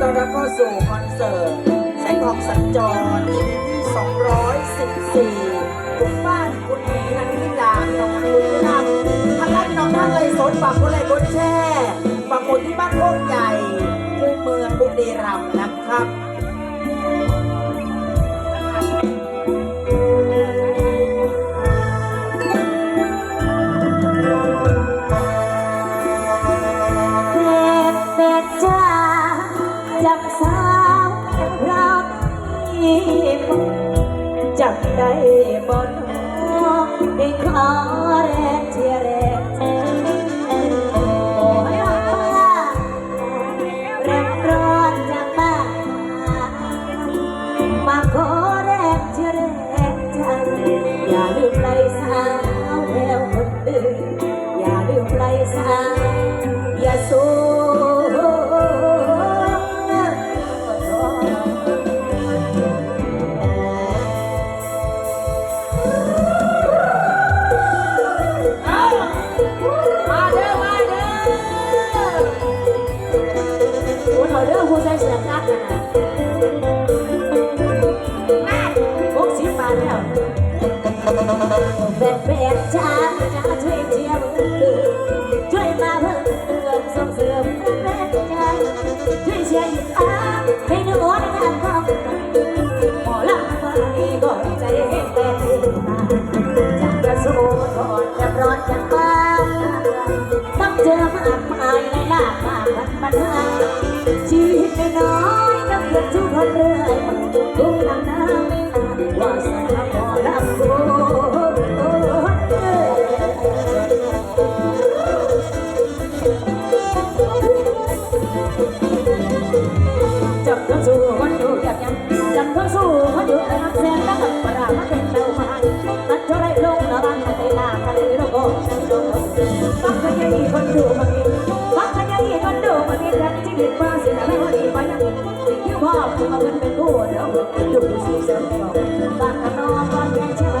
ต้อนรับเข้าสู่คอนเสิร์ตแสงทองสัญจร EP ที่ 214คุณบ้านคุณหมีนันทิดาน้องคุณนำทางด้านน้องท่านเลยสนฝากคนเลค์กดแช่ฝากคนที่บ้านโคกใหญ่คู่เมืองบุรีรัมย์นะครับ บนได้ขอแรงเชียร์แรงใจโอ้ยรักป้าแรงร้อนจากบ้านมาขอแรงเชียร์แรงใจอย่าลืมไล่สาวแล้วคนอื่นอย่าลืมไล่สาวอย่าสู้ โอ้เขาเด้อผู้ใส่เสื้อกั๊กนะมาพกสิบบาทแล้วเป็นเป็นจ้าจ้าช่วยเชียร์ช่วยมาเพิ่มเติมส่งเสริมแรงใจช่วยเชียร์หยุดอาให้หนูได้ทำความหมอลำมาดีก็ใจให้แต่ตาจากกระโซทอนจะร้อนจากบ้าต้องเจอมากมายในลามาพันปัญหา คนเรื่อยทุกทางน้ำว่าสารพอลำโคจับเข้าสู่วันอยู่แบบยังจับเข้าสู่วันอยู่ พ่อคุณมาเป็นเป็นผู้เดียวดูสิเสริมต่อบ้านกันนอนบ้านแดงใช่ไหม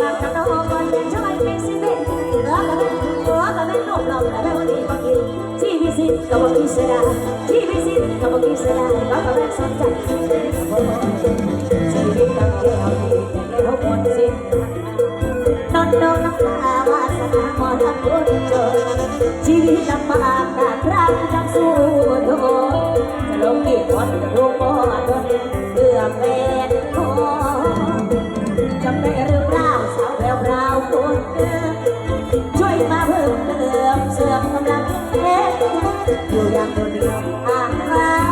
บานกันนอนบ้านแดงใช่ไหมเป็นสิเป็นเออกันเป็นเออกันเป็นลูกเราแต่ไม่ว่าดีบางทีชีวิตสิกับว่าอิสระชีวิตสิกับว่าอิสระก็กับแม่สนใจชีวิตกับแก้วดีแต่เขาหมดสิ้นอนนอนน้ำตาวาสนาหมอทำบุญจนชีวิตลำบาก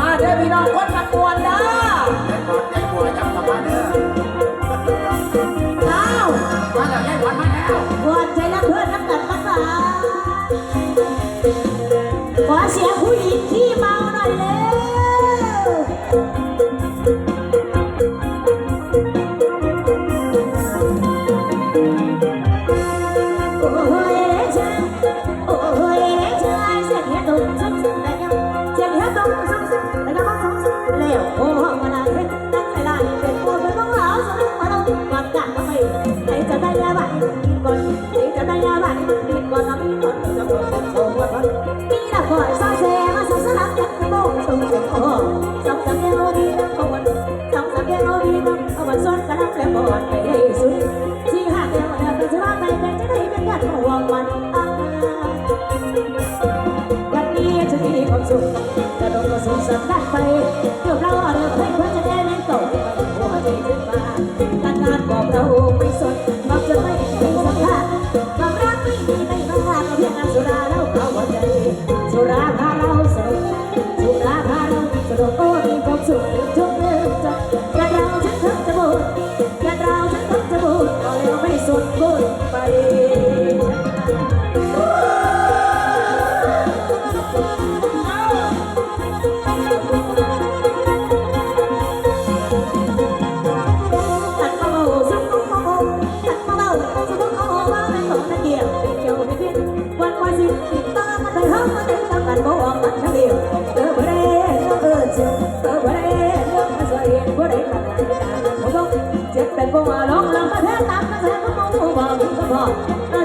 มาเด้อพี่น้องคนมาตวนเด้อแต่ก่อนใจบัวยับกลับมาเด้ออ้าว มาแล้วยายหวานมาแล้วกวนใจรั กอดไปให้สุด ที่หักเดียวเดียวเป็นจะว่าไปเป็นจะได้เป็นกันห่วงวันอ่าวันนี้จะมีความสุขจะโดนก็สุขสันต์กันไปเกือบเราเริ่มให้คน 什么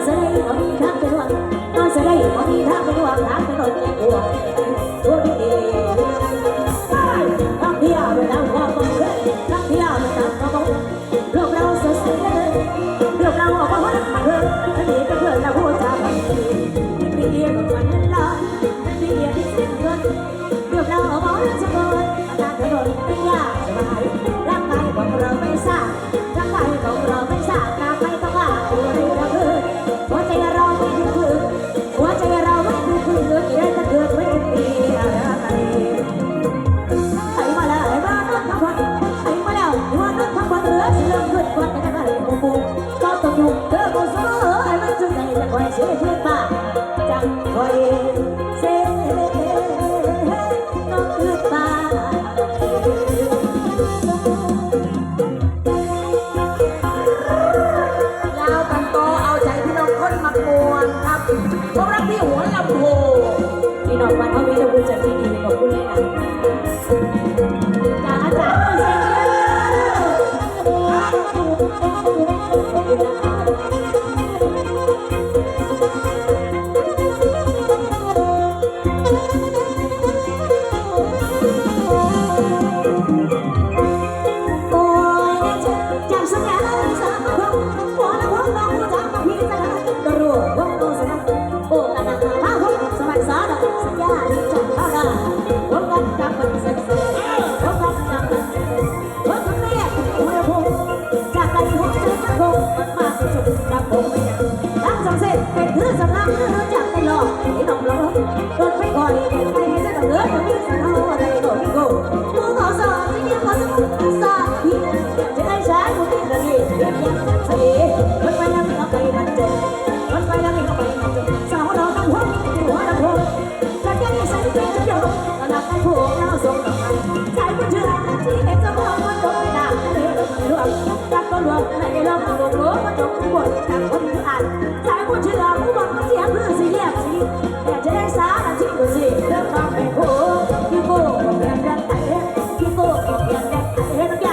ตุ้ง ซื้อจากไปหลอกห้องร้องรถก่อนไปให้ได้เลือดของมสาวอะไไม่ก่อสดสาธิตได้ใช้ผู้ที่ระดีเรียบยังทเลรถไห้ไม่เอาไนจบรถไปแล้วไม่อาไปมันจบสาวเราต้องหัววต้องหักกันที่ใส่ใจจเดีาหนักไปาส่ เล็กแก